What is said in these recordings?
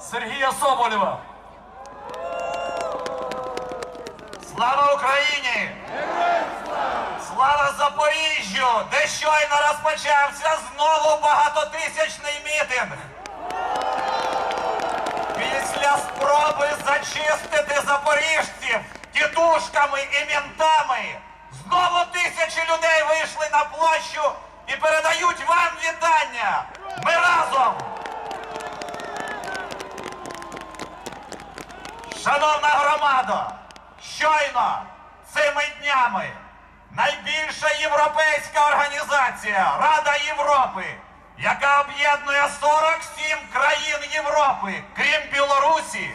Сергія Соболєва. Слава Україні! Слава Запоріжжю, де щойно розпочався знову багатотисячний мітинг. Після спроби зачистити запоріжців тітушками і ментами знову тисячі людей вийшли на площу і передають вам вітання. Ми разом! Шановна громадо, щойно цими днями найбільша європейська організація Рада Європи, яка об'єднує 47 країн Європи, крім Білорусі,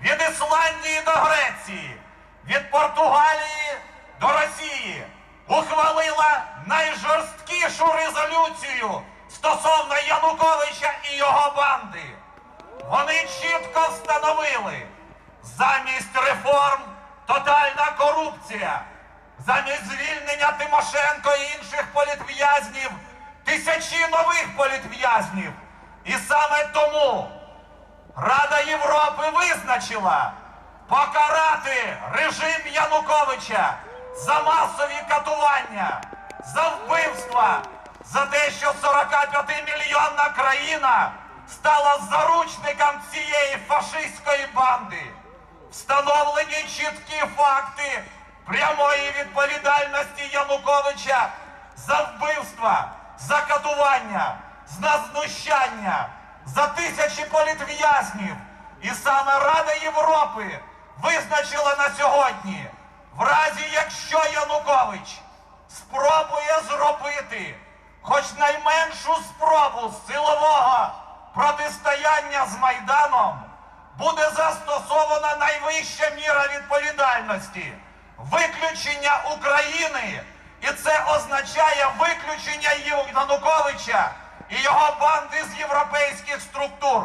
від Ісландії до Греції, від Португалії до Росії, ухвалила найжорсткішу резолюцію стосовно Януковича і його банди. Вони чітко встановили, замість реформ тотальна корупція, замість звільнення Тимошенко і інших політв'язнів, тисячі нових політв'язнів. І саме тому Рада Європи визначила покарати режим Януковича за масові катування, за вбивства, за те, що 45-мільйонна країна стала заручником цієї фашистської банди. Встановлені чіткі факти прямої відповідальності Януковича за вбивства, за катування, за знущання, за тисячі політв'язнів. І саме Рада Європи визначила на сьогодні, в разі якщо Янукович спробує зробити хоч найменшу спробу силового протистояння з Майданом, буде застосована найвища міра відповідальності виключення України, і це означає виключення Януковича і його банди з європейських структур.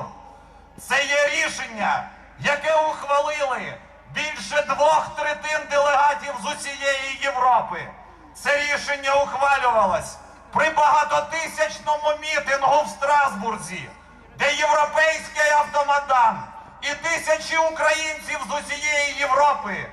Це є рішення, яке ухвалили більше двох третин делегатів з усієї Європи. Це рішення ухвалювалось при багатотисячному мітингу в Страсбурзі, де європейський автомадан і тисячі українців з усієї Європи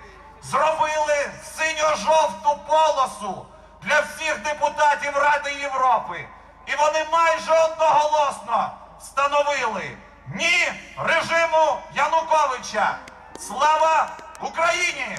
зробили синьо-жовту полосу для всіх депутатів Ради Європи. І вони майже одноголосно встановили ні режиму Януковича. Слава Україні!